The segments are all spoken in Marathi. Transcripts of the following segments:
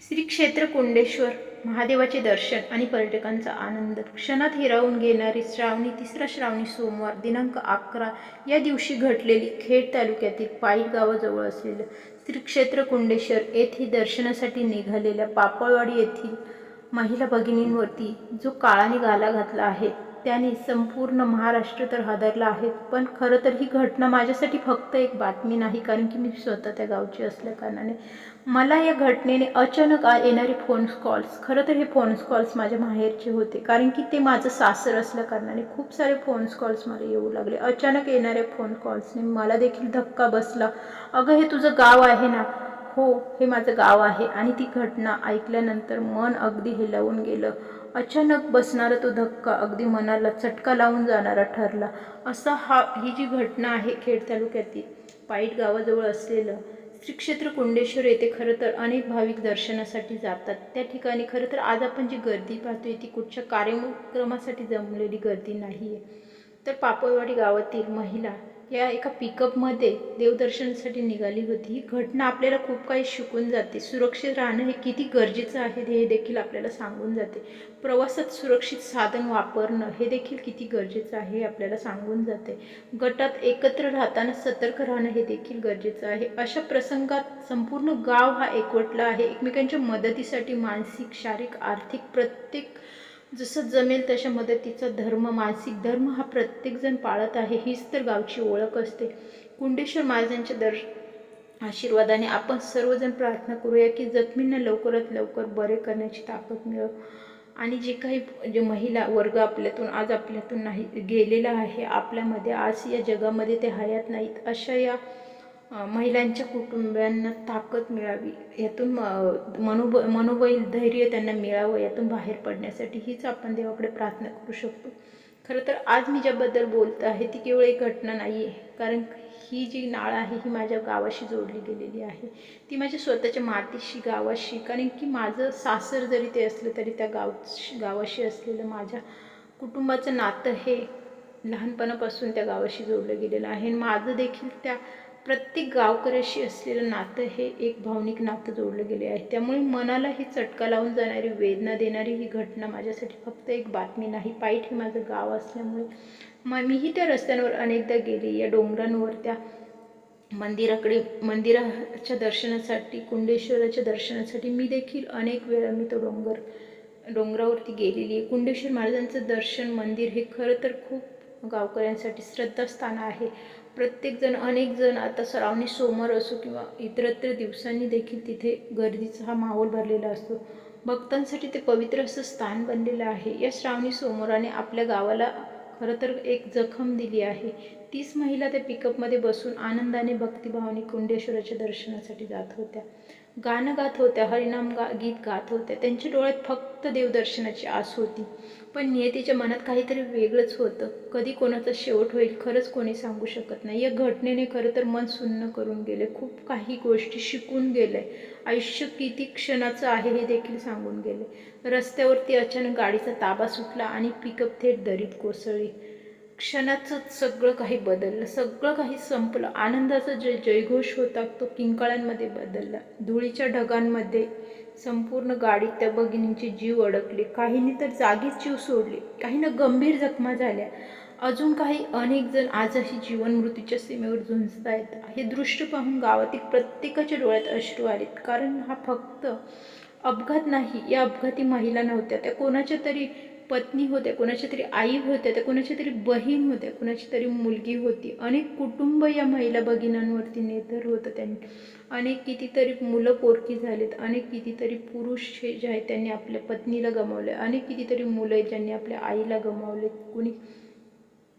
श्री क्षेत्र कुंडेश्वर महादेवाचे दर्शन आणि पर्यटकांचा आनंद. क्षणात हिरावून घेणारी श्रावणी तिसरा श्रावणी सोमवार दिनांक अकरा या दिवशी घडलेली खेड तालुक्यातील पायी गावाजवळ असलेलं श्री क्षेत्र कुंडेश्वर येथे दर्शनासाठी निघालेल्या पापळवाडी येथील महिला भगिनींवरती जो काळाने गाला घातला आहे त्याने संपूर्ण महाराष्ट्र तर हादरला आहे. पण खरं तर ही घटना माझ्यासाठी फक्त एक बातमी नाही कारण की मी स्वतः त्या गावची असल्या कारणाने. मला या घटनेने अचानक येणारे फोन कॉल्स खरं तर हे फोन कॉल्स माझ्या माहेरचे होते कारण की ते माझं सासर असल्या कारणाने खूप सारे फोन कॉल्स मला येऊ लागले. अचानक येणाऱ्या फोन कॉल्सने मला देखील धक्का बसला. अगं हे तुझं गाव आहे ना? हो हे माझं गाव आहे. आणि ती घटना ऐकल्यानंतर मन अगदी हेलावून गेलं. अचानक बसणारा तो धक्का अगदी मनाला चटका लावून जाणारा ठरला. असा हा ही जी घटना आहे खेड तालुक्यातील पाईट गावाजवळ असलेलं श्रीक्षेत्र कुंडेश्वर येथे खरं तर अनेक भाविक दर्शनासाठी जातात. त्या ठिकाणी खरं तर आज आपण जी गर्दी पाहतोय ती कुठच्या कार्यक्रमासाठी जमलेली गर्दी नाही आहे तर पापळवाडी गावातील महिला या एका पिकअपमध्ये देवदर्शनासाठी निघाली होती. ही घटना आपल्याला खूप काही शिकून जाते. सुरक्षित राहणं हे किती गरजेचं आहे हे देखील आपल्याला सांगून जाते. प्रवासात सुरक्षित साधन वापरणं हे देखील किती गरजेचं आहे हे आपल्याला सांगून जाते. गटात एकत्र राहताना सतर्क राहणं हे देखील गरजेचं आहे. अशा प्रसंगात संपूर्ण गाव हा एकवटला आहे. एकमेकांच्या मदतीसाठी मानसिक शारीरिक आर्थिक प्रत्येक जसं जमेल तशा मदतीचा धर्म मानसिक धर्म हा प्रत्येकजण पाळत आहे हीच तर गावची ओळख असते. कुंडेश्वर महाराजांच्या दर आशीर्वादाने आपण सर्वजण प्रार्थना करूया की जखमींना लवकरात लवकर बरे करण्याची ताकद मिळव आणि जे काही जे महिला वर्ग आपल्यातून आज आपल्यातून नाही गेलेला आहे आपल्यामध्ये आज या जगामध्ये ते हयात नाहीत अशा या महिलांच्या कुटुंबियांना ताकद मिळावी यातून म- मनोब मनोबल धैर्य त्यांना मिळावं यातून बाहेर पडण्यासाठी हीच आपण देवाकडे प्रार्थना करू शकतो. खरं तर आज मी ज्याबद्दल बोलत आहे ती केवळ एक घटना नाही आहे कारण ही जी नाळ आहे ही माझ्या गावाशी जोडली गेलेली आहे. ती माझ्या स्वतःच्या मातीशी गावाशी कारण की माझं सासर जरी ते असलं तरी त्या गाव गावाशी असलेलं माझ्या कुटुंबाचं नातं हे लहानपणापासून त्या गावाशी जोडलं गेलेलं आहे. आणि माझं देखील त्या प्रत्येक गावकऱ्याशी असलेलं नातं हे एक भावनिक नातं जोडलं गेले आहे. त्यामुळे मनाला ही चटका लावून जाणारी वेदना देणारी ही घटना माझ्यासाठी फक्त एक बातमी नाही पायट हे माझं गाव असल्यामुळे. मग मीही त्या रस्त्यांवर अनेकदा गेली. या डोंगरांवर त्या मंदिराकडे मंदिराच्या दर्शनासाठी कुंडेश्वराच्या दर्शनासाठी मी देखील अनेक वेळा मी तो डोंगर डोंगरावरती गेलेली आहे. कुंडेश्वर महाराजांचं दर्शन मंदिर हे खरं तर खूप गावकऱ्यांसाठी श्रद्धास्थान आहे. प्रत्येकजण अनेकजण आता श्रावणी सोमवार असो किंवा इतरत्र दिवसांनी देखील तिथे गर्दीचा हा माहोल भरलेला असतो. भक्तांसाठी ते पवित्र असं स्थान बनलेलं आहे. या श्रावणी सोमवाराने आपल्या गावाला खरं तर एक जखम दिली आहे. तीस महिला त्या पिकअपमध्ये बसून आनंदाने भक्तिभावाने कुंडेश्वराच्या दर्शनासाठी जात होत्या. गाणं गात होत्या हरिनाम गा गीत गात होत्या. त्यांच्या डोळ्यात फक्त देवदर्शनाची आस होती. पण नियतीच्या मनात काहीतरी वेगळंच होतं. कधी कोणाचा शेवट होईल खरंच कोणी सांगू शकत नाही. या घटनेने खरं तर मन सुन्न करून गेले. खूप काही गोष्टी शिकून गेले. आयुष्य किती क्षणाचं आहे हे देखील सांगून गेले. रस्त्यावरती अचानक गाडीचा ताबा सुटला आणि पिकअप थेट दरीत कोसळली. क्षणाचं सगळं काही बदललं सगळं काही संपलं. आनंदाचा जे जयघोष होता तो किंकाळ्यांमध्ये बदलला. धुळीच्या ढगांमध्ये संपूर्ण गाडीत त्या भगिनींची जीव अडकले. काहींनी तर जागीच जीव सोडले. काहींना गंभीर जखमा झाल्या. अजून काही अनेक जण आजही जीवन मृत्यूच्या सीमेवर झुंजत आहेत. हे दृश्य पाहून गावातील प्रत्येकाच्या डोळ्यात अश्रू आलेत. कारण हा फक्त अपघात नाही या अपघाती महिला नव्हत्या. त्या कोणाच्या तरी पत्नी होत्या कोणाच्या तरी आई होत्या त्या कुणाच्या तरी बहीण होत्या कोणाची तरी मुलगी होती. अनेक कुटुंब या महिला भगिनांवरती नेतर होतं त्यांनी. अनेक कितीतरी मुलं पोरकी झालीत अनेक कितीतरी पुरुष हे जे आहेत त्यांनी आपल्या पत्नीला गमावले. अनेक कितीतरी मुलं आहेत ज्यांनी आपल्या आईला गमावले. कुणी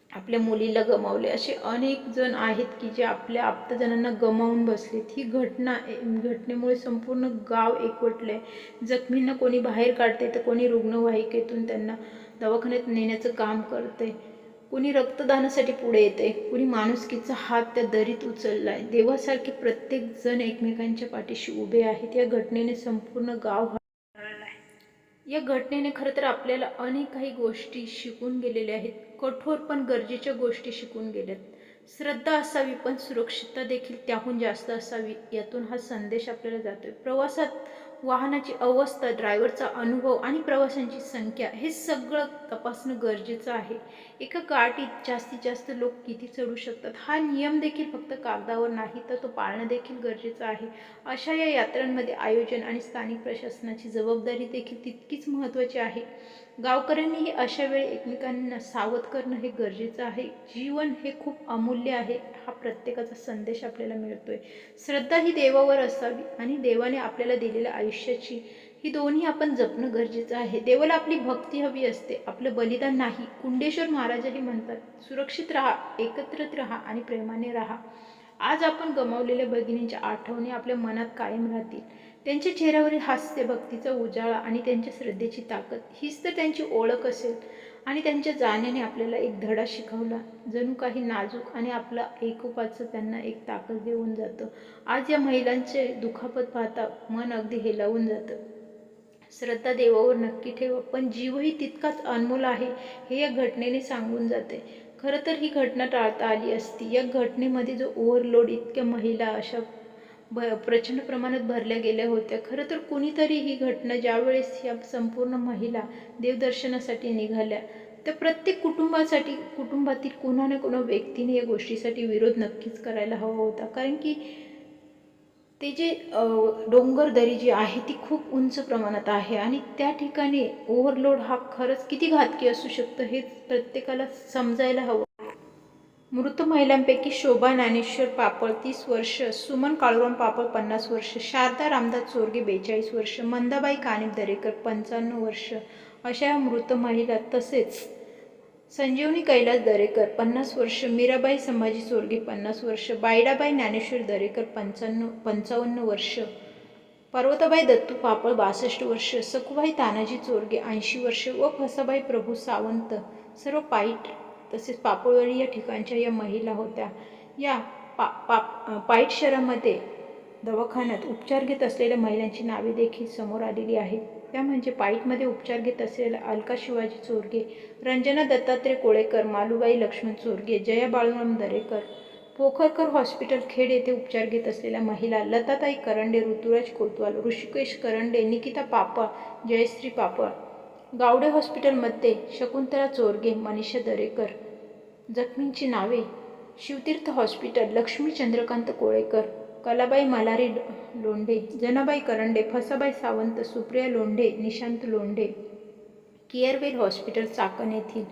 आपल्या मुलीला गमावले. असे अनेक जण आहेत की जे आपल्या आप्तजनांना गमावून बसलेत ही घटना घटनेमुळे संपूर्ण गाव एकवटलं आहे जखमींना कोणी बाहेर काढते तर कोणी रुग्णवाहिकेतून त्यांना दवाखान्यात नेण्याचं काम करते कुणी रक्तदानासाठी पुढे येते कुणी माणुसकीचा हात त्या दरीत उचलला आहे देवासारखे प्रत्येक जण एकमेकांच्या पाठीशी उभे आहेत. या घटनेने संपूर्ण गाव हरवलं आहे या घटनेने खरं तर आपल्याला अनेक काही गोष्टी शिकून गेलेल्या आहेत. कठोर पण गरजेच्या गोष्टी शिकून गेल्यात श्रद्धा असावी पण सुरक्षितता देखील त्याहून जास्त असावी यातून हा संदेश आपल्याला जातोय. प्रवासात वाहनाची अवस्था ड्रायव्हरचा अनुभव आणि प्रवाशांची संख्या हे सगळं तपासणं गरजेचं आहे. एका गाडीत जास्तीत जास्त लोक किती चढू शकतात हा नियम देखील फक्त कागदावर नाही तर तो पाळणं देखील गरजेचं आहे. अशा या यात्रांमध्ये आयोजन आणि स्थानिक प्रशासनाची जबाबदारी देखील तितकीच महत्त्वाची आहे. गावकऱ्यांनीही अशा वेळी एकमेकांना सावध करणं हे गरजेचं आहे. जीवन हे खूप अमूल्य आहे हा प्रत्येकाचा संदेश आपल्याला मिळतोय. श्रद्धा ही देवावर असावी आणि देवाने आपल्याला दिलेल्या आयुष्याची ही दोन्ही आपण जपणं गरजेचं आहे. देवाला आपली भक्ती हवी असते आपलं बलिदान नाही. कुंडेश्वर महाराजही म्हणतात सुरक्षित राहा एकत्रित राहा आणि प्रेमाने राहा. आज आपण गमावलेल्या भगिनींच्या आठवणी आपल्या मनात कायम राहतील. त्यांच्या चेहऱ्यावरील हास्य भक्तीचा उजाळा आणि त्यांच्या श्रद्धेची ताकद हीच तर त्यांची ओळख असेल. आणि त्यांच्या जाण्याने आपल्याला एक धडा शिकवला जणू काही नाजूक आणि आपला एकोपाचं त्यांना एक ताकद देऊन जातं. आज या महिलांचे दुखापत पाहता मन अगदी हेलावून जातं. श्रद्धा देवावर नक्की ठेवा पण जीवही तितकाच अनमोल आहे हे या घटनेने सांगून जाते. खरं तर ही घटना टाळता आली असती. या घटनेमध्ये जो ओव्हरलोड इतक्या महिला अशा ब प्रचंड प्रमाणात भरल्या गेल्या होत्या. खरं तर कुणीतरी ही घटना ज्यावेळेस या संपूर्ण महिला देवदर्शनासाठी निघाल्या तर प्रत्येक कुटुंबासाठी कुटुंबातील कुणा ना कुणा व्यक्तीने या गोष्टीसाठी विरोध नक्कीच करायला हवा होता. कारण की ते जे डोंगर दरी जी आहे ती खूप उंच प्रमाणात आहे आणि त्या ठिकाणी ओव्हरलोड हा खरंच किती घातकी असू शकतं हे प्रत्येकाला समजायला हवं. मृत महिलांपैकी शोभा ज्ञानेश्वर पापळ तीस वर्ष सुमन काळूराम पापळ पन्नास वर्ष शारदा रामदास चोरगे बेचाळीस वर्ष मंदाबाई कानिप दरेकर पंचाण्णव वर्ष अशा या मृत महिला तसेच संजीवनी कैलास दरेकर पन्नास वर्ष मीराबाई संभाजी चोरगे पन्नास वर्ष बायडाबाई ज्ञानेश्वर दरेकर पंचाण्णव पंचावन्न वर्ष पर्वताबाई दत्तू पापळ बासष्ट वर्ष सखुबाई तानाजी चोरगे ऐंशी वर्ष व फसाबाई प्रभू सावंत सर्व पाईट तसेच पापळवाडी या ठिकाणच्या या महिला होत्या. या पा पा पाईट शहरामध्ये दवाखान्यात उपचार घेत असलेल्या महिलांची नावे देखील समोर आलेली आहेत. त्या म्हणजे पाईटमध्ये उपचार घेत असलेल्या अलका शिवाजी चोरगे रंजना दत्तात्रय कोळेकर मालूबाई लक्ष्मण चोरगे जया बाळूराम दरेकर पोखरकर हॉस्पिटल खेड येथे उपचार घेत असलेल्या महिला लताताई करंडे ऋतुराज कोतवाल ऋषिकेश करंडे निकिता पापा जयश्री पापळ गावडे हॉस्पिटलमध्ये शकुंतला चोरगे मनीषा दरेकर जखमींची नावे Shivtirth hospital Laxmi Chandrakant Kolekar Kalabai Malari Londhe Janabai Karande Fasabai Sawant Supriya Londhe Nishant Londhe Kearwell hospital Chakan येथील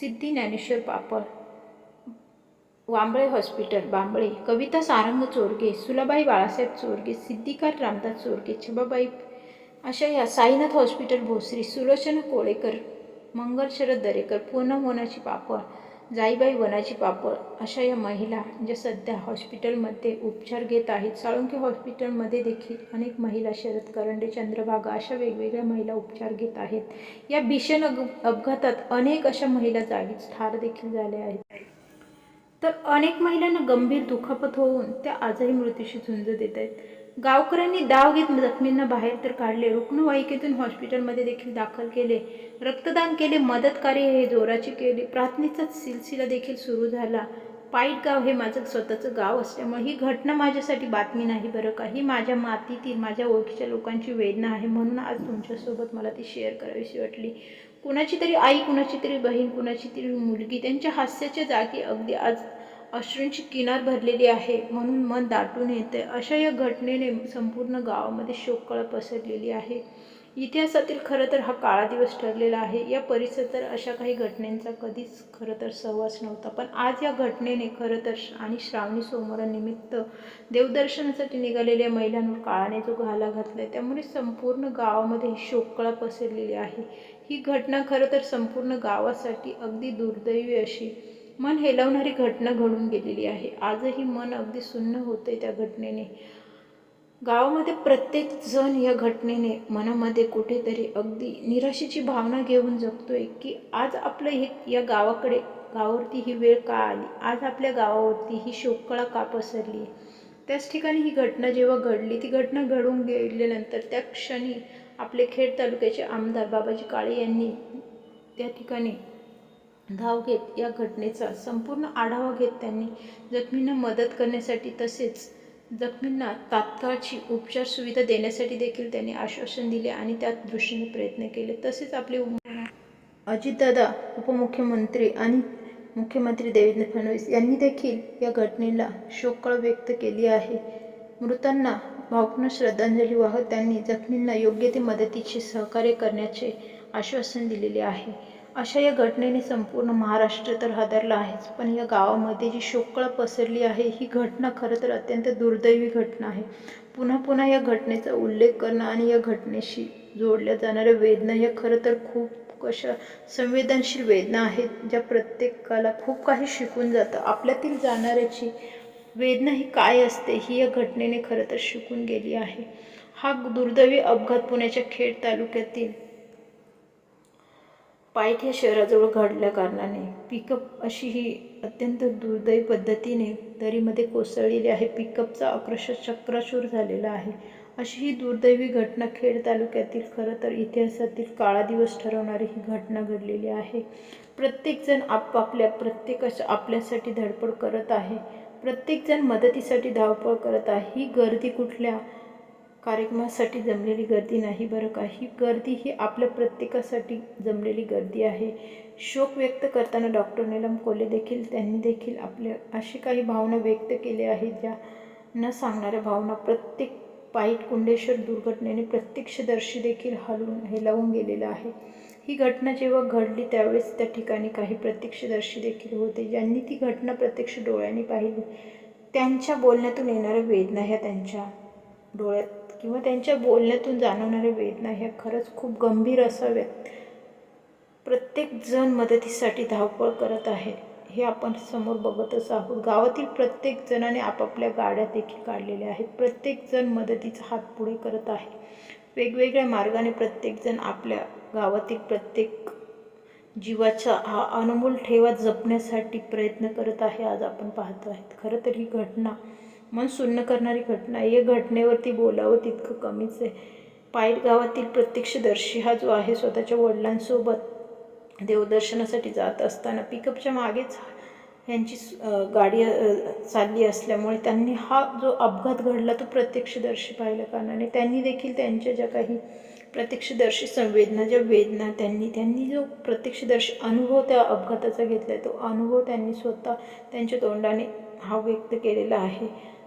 सिद्धी ज्ञानेश्वर पापड वांबळे हॉस्पिटल बांबळे कविता सारंग चोरगे सुलाबाई बाळासाहेब चोरगे सिद्धिकार रामदास चोरगे छबाबाई अशा या साईनाथ हॉस्पिटल भोसरी सुलोचना कोळेकर मंगल शरद दरेकर पूनम वनाची पापड जाईबाई वनाची पापड अशा या महिला ज्या सध्या हॉस्पिटलमध्ये उपचार घेत आहेत. साळुंके हॉस्पिटलमध्ये देखील अनेक महिला शरद करंडे चंद्रभागा अशा वेगवेगळ्या महिला उपचार घेत आहेत. या भीषण अग अपघातात अनेक अशा महिला जागीच ठार देखील झाल्या आहेत. तर अनेक महिलांना गंभीर दुखापत होऊन त्या आजही मृत्यूशी झुंज देत आहेत. गावकऱ्यांनी दाव घेत जखमींना बाहेर तर काढले. रुग्णवाहिकेतून हॉस्पिटलमध्ये देखील दाखल केले. रक्तदान केले मदत कार्य हे जोराची केले. प्रार्थनेचा सिलसिला देखील सुरू झाला. पाईट गाव हे माझं स्वतःचं गाव असल्यामुळे ही घटना माझ्यासाठी बातमी नाही बरं का. ही माझ्या मातीतील माझ्या ओळखीच्या लोकांची वेदना आहे म्हणून आज तुमच्यासोबत मला ती शेअर करावीशी वाटली. कुणाची तरी आई कुणाची तरी बहीण कुणाची तरी मुलगी त्यांच्या हास्याच्या जागी अगदी आज अश्रूंची किनार भरलेली आहे म्हणून मन दाटून येते. अशा या घटनेने संपूर्ण गावामध्ये शोककळा पसरलेली आहे. इतिहासातील खरं तर हा काळा दिवस ठरलेला आहे. या परिसरात अशा काही घटनेंचा कधीच खरं तर सहवास नव्हता. पण आज या घटनेने खरं तर आणि श्रावणी सोमवारानिमित्त देवदर्शनासाठी निघालेल्या महिलांवर काळाने जो घाला घातला आहे त्यामुळे संपूर्ण गावामध्ये ही शोककळा पसरलेली आहे. ही घटना खरं तर संपूर्ण गावासाठी अगदी दुर्दैवी अशी मन हेलवणारी घटना घडून गेलेली आहे. आजही मन अगदी सुन्न होते त्या घटनेने. गावामध्ये प्रत्येक जण या घटनेने मनामध्ये कुठेतरी अगदी निराशेची भावना घेऊन जगतोय की आज आपलं हे या गावाकडे गावावरती ही वेळ का आली? आज आपल्या गावावरती ही शोककळा का पसरली? त्याच ठिकाणी ही घटना जेव्हा घडली ती घटना घडून गेल्यानंतर त्या क्षणी आपले खेड तालुक्याचे आमदार बाबाजी काळे यांनी त्या ठिकाणी धाव घेत या घटनेचा संपूर्ण आढावा घेत त्यांनी जखमींना मदत करण्यासाठी तसेच जखमींना तात्काळची उपचार सुविधा देण्यासाठी देखील त्यांनी आश्वासन दिले आणि त्या दृष्टीने प्रयत्न केले. तसेच आपले अजितदादा उपमुख्यमंत्री आणि मुख्यमंत्री देवेंद्र फडणवीस यांनी देखील या घटनेला शोककळ व्यक्त केली आहे. मृतांना भावपूर्ण श्रद्धांजली वाहत त्यांनी जखमींना योग्य ते मदतीचे सहकार्य करण्याचे आश्वासन दिलेले आहे. अशा या घटनेने संपूर्ण महाराष्ट्र तर हादरला आहेच पण या गावामध्ये जी शोककळा पसरली आहे ही घटना खरं तर अत्यंत दुर्दैवी घटना आहे. पुन्हा पुन्हा या घटनेचा उल्लेख करणं आणि या घटनेशी जोडल्या जाणाऱ्या वेदना या खरं तर खूप कशा संवेदनशील वेदना आहेत ज्या प्रत्येकाला खूप काही शिकून जातं. आपल्यातील जाणाऱ्याची वेदना ही काय असते ही या घटनेने खरं तर शिकून गेली आहे. हा दुर्दैवी अपघात पुण्याच्या खेड तालुक्यातील पायथ या शहराजवळ घडल्या कारणाने. पिकअप अशी ही अत्यंत दुर्दैवी पद्धतीने दरीमध्ये कोसळलेली आहे. पिकअपचा अक्षरशः चक्राचूर झालेला आहे. अशी ही दुर्दैवी घटना खेड तालुक्यातील खरं तर इतिहासातील काळा दिवस ठरवणारी ही घटना घडलेली आहे. प्रत्येकजण आपापल्या प्रत्येकाच्या आपल्यासाठी धडपड करत आहे. प्रत्येकजण मदतीसाठी धावपळ करत आहे. ही गर्दी कुठल्या कार्यक्रमासाठी जमलेली गर्दी नाही बरं का? ही गर्दी ही आपल्या प्रत्येकासाठी जमलेली गर्दी आहे. शोक व्यक्त करताना डॉक्टर नीलम कोले देखील त्यांनी देखील आपल्या अशी काही भावना व्यक्त केल्या आहेत ज्या न सांगणाऱ्या भावना प्रत्येक पायीट कुंडेश्वर दुर्घटनेने प्रत्यक्षदर्शी देखील हलवून हेलावून गेलेलं आहे. ही घटना जेव्हा घडली त्यावेळेस त्या ठिकाणी काही प्रत्यक्षदर्शी देखील होते ज्यांनी ती घटना प्रत्यक्ष डोळ्यांनी पाहिली. त्यांच्या बोलण्यातून येणाऱ्या वेदना ह्या त्यांच्या डोळ्यात किंवा त्यांच्या बोलण्यातून जाणवणाऱ्या वेदना ह्या खरंच खूप गंभीर असाव्यात प्रत्येकजण मदतीसाठी धावपळ करत आहे हे आपण समोर बघतच आहोत. गावातील प्रत्येक जणाने आपापल्या गाड्या देखील काढलेल्या आहेत. प्रत्येकजण मदतीचा हात पुढे करत आहे. वेगवेगळ्या मार्गाने प्रत्येकजण आपल्या गावातील प्रत्येक जीवाचा हा अनमोल ठेवा जपण्यासाठी प्रयत्न करत आहे आज आपण पाहतो आहेत. खरं तर ही घटना मन सुन्न करणारी घटना आहे. या घटनेवरती बोलावं तितकं कमीच आहे. पायट गावातील प्रत्यक्षदर्शी हा जो आहे स्वतःच्या वडिलांसोबत देवदर्शनासाठी जात असताना पिकअपच्या मागेच यांची गाडी चालली असल्यामुळे त्यांनी हा जो अपघात घडला तो प्रत्यक्षदर्शी पाहिल्या कारणाने. त्यांनी देखील त्यांच्या ज्या काही प्रत्यक्षदर्शी संवेदना ज्या वेदना त्यांनी त्यांनी जो प्रत्यक्षदर्शी अनुभव त्या अपघाताचा घेतला आहे तो अनुभव त्यांनी स्वतः त्यांच्या तोंडाने हा व्यक्त केलेला आहे.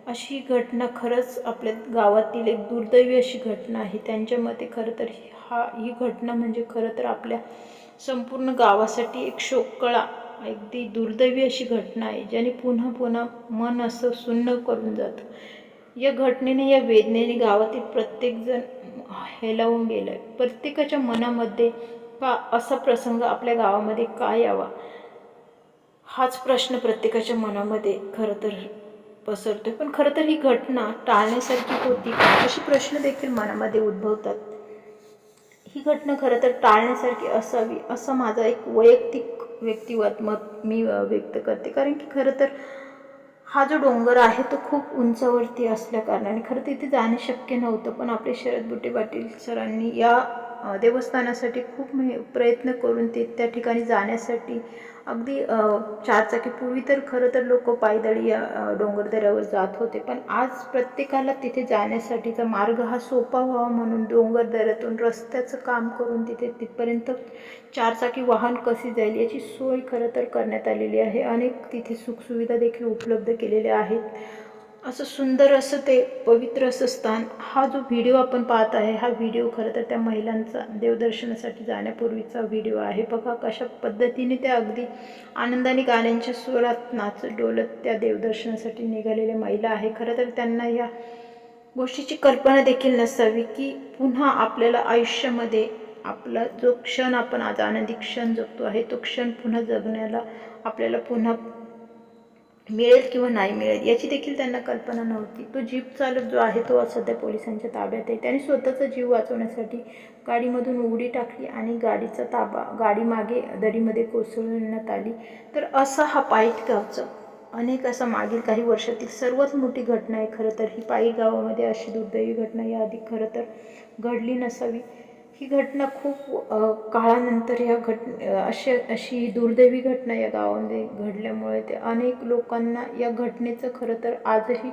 अशी घटना खरंच आपल्या गावातील एक दुर्दैवी अशी घटना आहे. त्यांच्या मते खरं तर ही- हा ही घटना म्हणजे खरं तर आपल्या संपूर्ण गावासाठी एक शोककळा अगदी दुर्दैवी अशी घटना आहे ज्याने पुन्हा पुन्हा मन असं सुन्न करून जातं. या घटनेने या वेदनेने गावातील प्रत्येकजण हेलावून गेलं आहे प्रत्येकाच्या मनामध्ये का असा प्रसंग आपल्या गावामध्ये का यावा? हाच प्रश्न प्रत्येकाच्या मनामध्ये खरं तर पसरतोय. पण खरं तर ही घटना टाळण्यासारखी होती. असे प्रश्न देखील मनामध्ये उद्भवतात. ही घटना खरं तर टाळण्यासारखी असावी असं माझा एक वैयक्तिक व्यक्तिवाद मत मी व्यक्त करते. कारण की खरं तर हा जो डोंगर आहे तो खूप उंचावरती असल्या कारणाने खरं तिथे जाणे शक्य नव्हतं. पण आपले शरद बुटे पाटील सरांनी या देवस्थानासाठी खूप मे प्रयत्न करून ते त्या ठिकाणी जाण्यासाठी अगदी चारचाकीपूर्वी चारचाकी पूर्वी तर खरं तर लोक पायदळी या डोंगरदऱ्यावर जात होते. पण आज प्रत्येकाला तिथे जाण्यासाठीचा मार्ग हा सोपा व्हावा म्हणून डोंगरदऱ्यातून रस्त्याचं काम करून तिथे तिथपर्यंत चारचाकी वाहन कशी जाईल याची सोय खरं तर करण्यात आलेली आहे. अनेक तिथे सुखसुविधा देखील उपलब्ध केलेल्या आहेत. असं सुंदर असं ते पवित्र असं स्थान हा जो व्हिडिओ आपण पाहत आहे हा व्हिडिओ खरं तर त्या महिलांचा देवदर्शनासाठी जाण्यापूर्वीचा व्हिडिओ आहे. बघा कशा पद्धतीने त्या अगदी आनंदाने गाण्यांच्या स्वरात नाचत डोलत त्या देवदर्शनासाठी निघालेल्या महिला आहे. खरं तर त्यांना या गोष्टीची कल्पना देखील नसावी की पुन्हा आपल्याला आयुष्यामध्ये आपला जो क्षण आपण आज आनंदी क्षण जगतो आहे तो क्षण पुन्हा जगण्याला आपल्याला पुन्हा मिळेल किंवा नाही मिळेल याची देखील त्यांना कल्पना नव्हती. तो जीप चालक जो आहे तो सध्या पोलिसांच्या ताब्यात आहे. त्याने स्वतःचा जीव वाचवण्यासाठी गाडीमधून उडी टाकली आणि गाडीचा ताबा गाडी मागे दरीमध्ये कोसळण्यात आली. तर असा हा पाईट गावचा अनेक असा मागील काही वर्षातील सर्वात मोठी घटना आहे. खरं तर ही पायी गावामध्ये अशी दुर्दैवी घटना याआधी खरं तर घडली नसावी. ही घटना खूप काळानंतर ह्या घट अशा अशी दुर्दैवी घटना या गावामध्ये घडल्यामुळे ते अनेक लोकांना या घटनेचं खरं तर आजही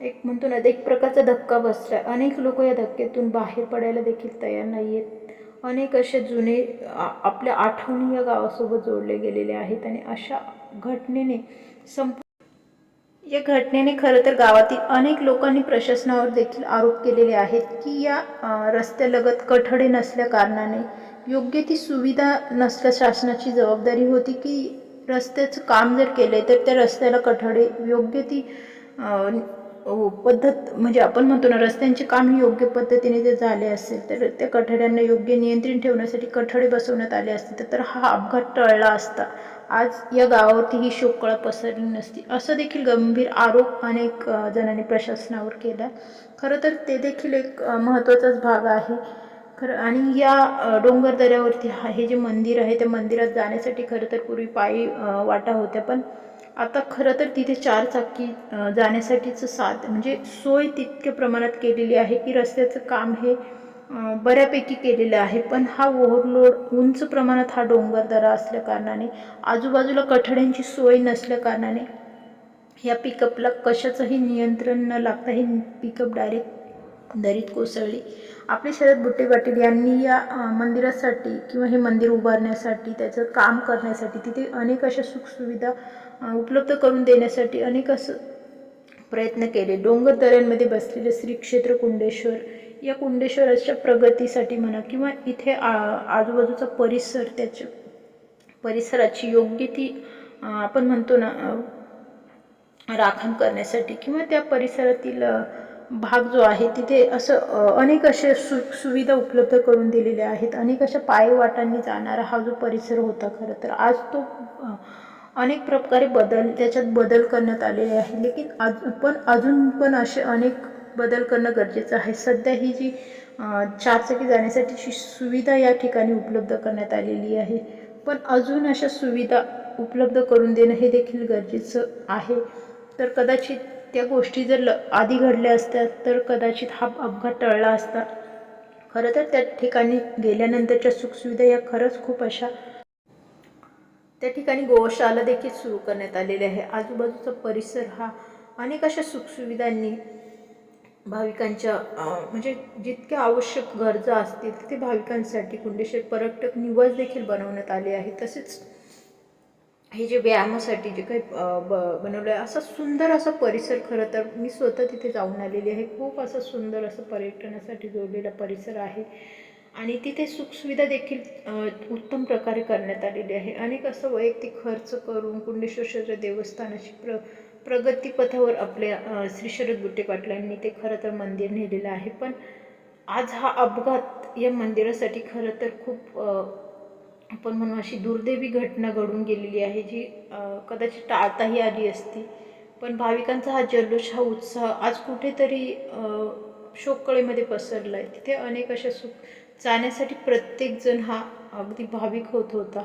एक म्हणतो ना एक प्रकारचा धक्का बसला अनेक लोक या धक्क्यातून बाहेर पडायला देखील तयार नाही आहेत अनेक असे जुने आपल्या आठवणी या गावासोबत जोडले गेलेले आहेत आणि अशा घटनेने संप या घटनेने खरं तर गावातील अनेक लोकांनी प्रशासनावर देखील आरोप केलेले आहेत की या रस्त्यालगत कठडे नसल्या कारणाने योग्य ती सुविधा नसल्या शासनाची जबाबदारी होती की रस्त्याचं काम जर केलं तर त्या रस्त्याला कठडे योग्य ती पद्धत म्हणजे आपण म्हणतो ना रस्त्यांचे काम योग्य पद्धतीने जर झाले असेल तर त्या कठड्यांना योग्य नियंत्रण ठेवण्यासाठी कठडे बसवण्यात आले असते तर हा अपघात टळला असता. आज या गावावरती ही शोककळा पसरली नसती. असं देखील गंभीर आरोप अनेक जणांनी प्रशासनावर केला खरं तर ते देखील एक महत्त्वाचाच भाग आहे. खरं आणि या डोंगर दऱ्यावरती हा हे जे मंदिर आहे त्या मंदिरात जाण्यासाठी खरं तर पूर्वी पायी वाटा होत्या. पण आता खरं तर तिथे चार चाकी जाण्यासाठीचं साध म्हणजे सोय तितक्या प्रमाणात केलेली आहे की रस्त्याचं काम हे बऱ्यापैकी केलेलं आहे. पण हा ओव्हरलोड उंच प्रमाणात हा डोंगरदरा असल्या कारणाने आजूबाजूला कठड्यांची सोय नसल्या कारणाने ह्या पिकअपला कशाचंही नियंत्रण न लागता ही पिकअप डायरेक्ट दरीत कोसळली. आपले शरद बुट्टे पाटील यांनी या मंदिरासाठी किंवा हे मंदिर उभारण्यासाठी त्याचं काम करण्यासाठी तिथे अनेक अशा सुखसुविधा उपलब्ध करून देण्यासाठी अनेक असं प्रयत्न केले. डोंगर दऱ्यांमध्ये बसलेले श्री क्षेत्र कुंडेश्वर या कुंडेश्वराच्या प्रगतीसाठी म्हणा किंवा इथे आ आजूबाजूचा परिसर त्याच्या परिसराची योग्य ती आपण म्हणतो ना राखण करण्यासाठी किंवा त्या परिसरातील भाग जो आहे तिथे असं अनेक असे सु सुविधा उपलब्ध करून दिलेल्या आहेत. अनेक अशा पायवाटांनी जाणारा हा जो परिसर होता खरं तर आज तो अनेक प्रकारे बदल त्याच्यात बदल करण्यात आलेले आहे लेकिन आज पण अजून पण असे अनेक बदल करणं गरजेचं आहे. सध्या ही जी चारचाकी जाण्यासाठीची सुविधा या ठिकाणी उपलब्ध करण्यात आलेली आहे. पण अजून अशा सुविधा उपलब्ध करून देणं हे देखील गरजेचं आहे. तर कदाचित त्या गोष्टी जर ल आधी घडल्या असत्या तर कदाचित हा अपघात टळला असता. खरं तर त्या ठिकाणी गेल्यानंतरच्या सुखसुविधा या खरंच खूप अशा त्या ठिकाणी गोशाला देखील सुरू करण्यात आलेले आहे. आजूबाजूचा परिसर हा अनेक अशा सुखसुविधांनी भाविकांच्या म्हणजे जितक्या आवश्यक गरजा असतील तिथे भाविकांसाठी कुंडेश्वर पर्यटक निवास देखील बनवण्यात आले आहे तसेच हे जे व्यायामासाठी जे काही ब बनवलं आहे असा सुंदर असा परिसर खरं तर मी स्वतः तिथे जाऊन आलेली आहे. खूप असा सुंदर असं पर्यटनासाठी जोडलेला परिसर आहे. आणि तिथे सुखसुविधा देखील उत्तम प्रकारे करण्यात आलेली आहे. अनेक असं वैयक्तिक खर्च करून कुंडेश्वर देवस्थानाची प्र प्रगतीपथावर आपल्या श्री शरद बुट्टे पाटलांनी ते खरं तर मंदिर नेलेलं आहे. पण आज हा अपघात या मंदिरासाठी खरं तर खूप आपण म्हणू अशी दुर्दैवी घटना घडून गेलेली आहे जी कदाचित टाळताही आली असती. पण भाविकांचा हा जल्लोष हा उत्साह आज कुठेतरी शोककळेमध्ये पसरला आहे तिथे अनेक अशा सुख जाण्यासाठी प्रत्येकजण हा अगदी भाविक होत होता.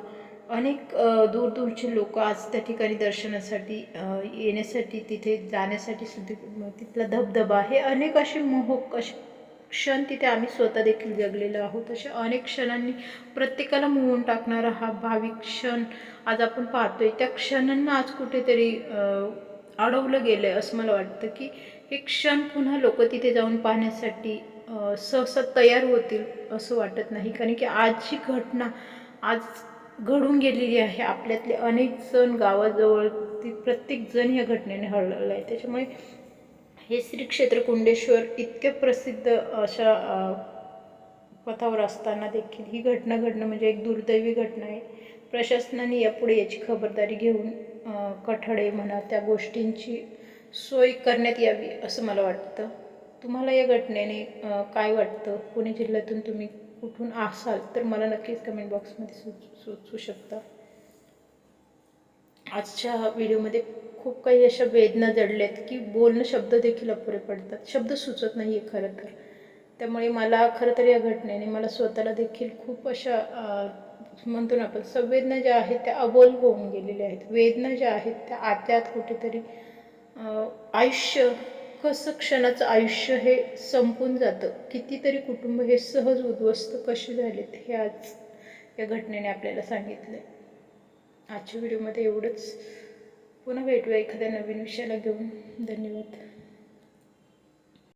अनेक दूरदूरचे लोक आज त्या ठिकाणी दर्शनासाठी येण्यासाठी तिथे जाण्यासाठी सुद्धा तिथला धबधबा हे अनेक असे मोहक असे क्षण तिथे आम्ही स्वतः देखील जगलेलो आहोत. अशा अनेक क्षणांनी प्रत्येकाला मोहून टाकणारा हा भाविक क्षण आज आपण पाहतोय. त्या क्षणांना आज कुठेतरी अडवलं गेलं आहे असं मला वाटतं की हे क्षण पुन्हा लोक तिथे जाऊन पाहण्यासाठी सहसा तयार होतील असं वाटत नाही. कारण की आजची घटना आज घडून गेलेली आहे. आपल्यातले अनेक जण गावाजवळ ती प्रत्येकजण या घटनेने हरवलं आहे. त्याच्यामुळे हे श्री क्षेत्र कुंडेश्वर इतके प्रसिद्ध अशा पथावर असताना देखील ही घटना घडणं म्हणजे एक दुर्दैवी घटना आहे. प्रशासनाने यापुढे याची खबरदारी घेऊन कठडे म्हणा त्या गोष्टींची सोय करण्यात यावी असं मला वाटतं. तुम्हाला या घटनेने काय वाटतं? पुणे जिल्ह्यातून तुम्ही कुठून असाल तर मला नक्कीच कमेंट बॉक्समध्ये सुच सुचू शकता. आजच्या व्हिडिओमध्ये खूप काही अशा वेदना जडल्यात की बोलणं शब्द देखील अपुरे पडतात. शब्द सुचत नाही आहे खरं तर. त्यामुळे मला खरं तर या घटनेने मला स्वतःला देखील खूप अशा म्हणतो ना आपण संवेदना ज्या आहेत त्या अबोल होऊन गेलेल्या आहेत. वेदना ज्या आहेत त्या आत्यात कुठेतरी आयुष्य कसं क्षणाचं आयुष्य हे संपून जातं? कितीतरी कुटुंब हे सहज उद्ध्वस्त कसे झालेत हे आज या घटनेने आपल्याला सांगितलं आजच्या व्हिडिओमध्ये एवढंच. पुन्हा भेटूया एखाद्या नवीन विषयाला घेऊन. धन्यवाद.